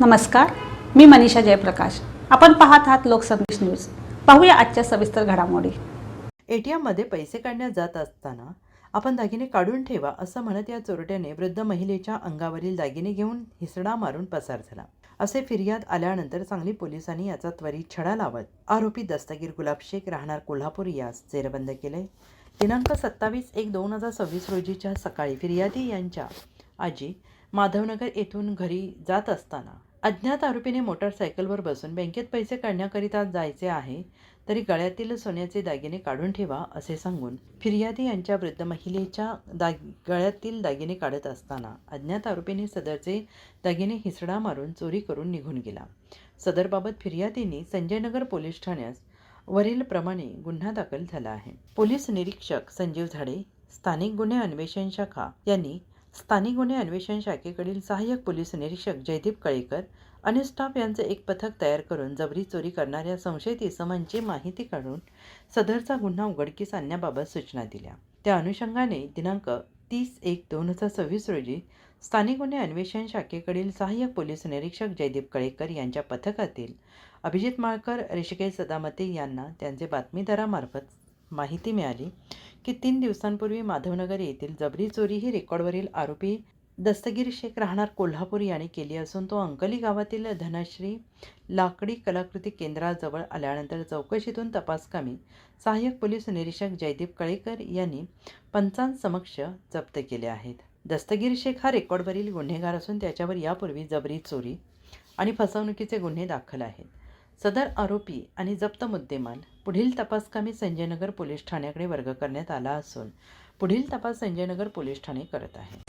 नमस्कार मी मनीषा जयप्रकाश. आपण पाहत आहात लोकसंदेश न्यूज. पाहूया आजच्या सविस्तर घडामोडी. एटीएममध्ये पैसे काढण्यात जात असताना आपण दागिने काढून ठेवा असं म्हणत या चोरट्याने वृद्ध महिलेच्या अंगावरील दागिने घेऊन हिसडा मारून पसार झाला. असे फिर्याद आल्यानंतर सांगली पोलिसांनी याचा त्वरित छडा लावत आरोपी दस्तगीर गुलाब शेख राहणार कोल्हापूर यास जेरबंद केले. दिनांक सत्तावीस एक दोन हजार सव्वीस रोजीच्या सकाळी फिर्यादी यांच्या आजी माधवनगर येथून घरी जात असताना अज्ञात आरोपीने मोटारसायकलवर बसून बँकेत पैसे काढण्याकरिता जायचे आहे तरी गळ्यातील सोन्याचे दागिने काढून ठेवा असे सांगून फिर्यादी यांच्या वृद्ध महिलेच्या दाग गळ्यातील दागिने काढत असताना अज्ञात आरोपीने सदरचे दागिने हिसडा मारून चोरी करून निघून गेला. सदरबाबत फिर्यादींनी संजयनगर पोलीस ठाण्यास वरीलप्रमाणे गुन्हा दाखल झाला आहे. पोलीस निरीक्षक संजीव झाडे स्थानिक गुन्हे अन्वेषण शाखा यांनी स्थानिक गुन्हे अन्वेषण शाखेकडील सहाय्यक पोलीस निरीक्षक जयदीप कळेकर आणि स्टाफ यांचे एक पथक तयार करून जबरी चोरी करणाऱ्या संशयित इसमांची माहिती काढून सदरचा गुन्हा उघडकीस आणण्याबाबत सूचना दिल्या. त्या अनुषंगाने दिनांक तीस एक दोन हजार सव्वीस रोजी स्थानिक गुन्हे अन्वेषण शाखेकडील सहाय्यक पोलीस निरीक्षक जयदीप कळेकर यांच्या पथकातील अभिजित माळकर ऋषिकेश सदामते यांना त्यांचे बातमीदारामार्फत माहिती मिळाली. की तीन दिवसांपूर्वी माधवनगर येथील जबरी चोरी ही रेकॉर्डवरील आरोपी दस्तगीर शेख राहणार कोल्हापूर याने केली असून तो अंकली गावातील धनश्री लाकडी कलाकृती केंद्राजवळ आल्यानंतर चौकशीतून तपासकामी सहाय्यक पोलीस निरीक्षक जयदीप कळेकर यांनी पंचांसमक्ष जप्त केले आहेत. दस्तगीर शेख हा रेकॉर्डवरील गुन्हेगार असून त्याच्यावर यापूर्वी जबरी चोरी आणि फसवणुकीचे गुन्हे दाखल आहेत. सदर आरोपी आणि जप्त मुद्देमाल पुढील तपासकामी संजयनगर पोलीस ठाण्याकडे वर्ग करण्यात आला असून पुढील तपास संजयनगर पोलीस ठाणे करत आहे.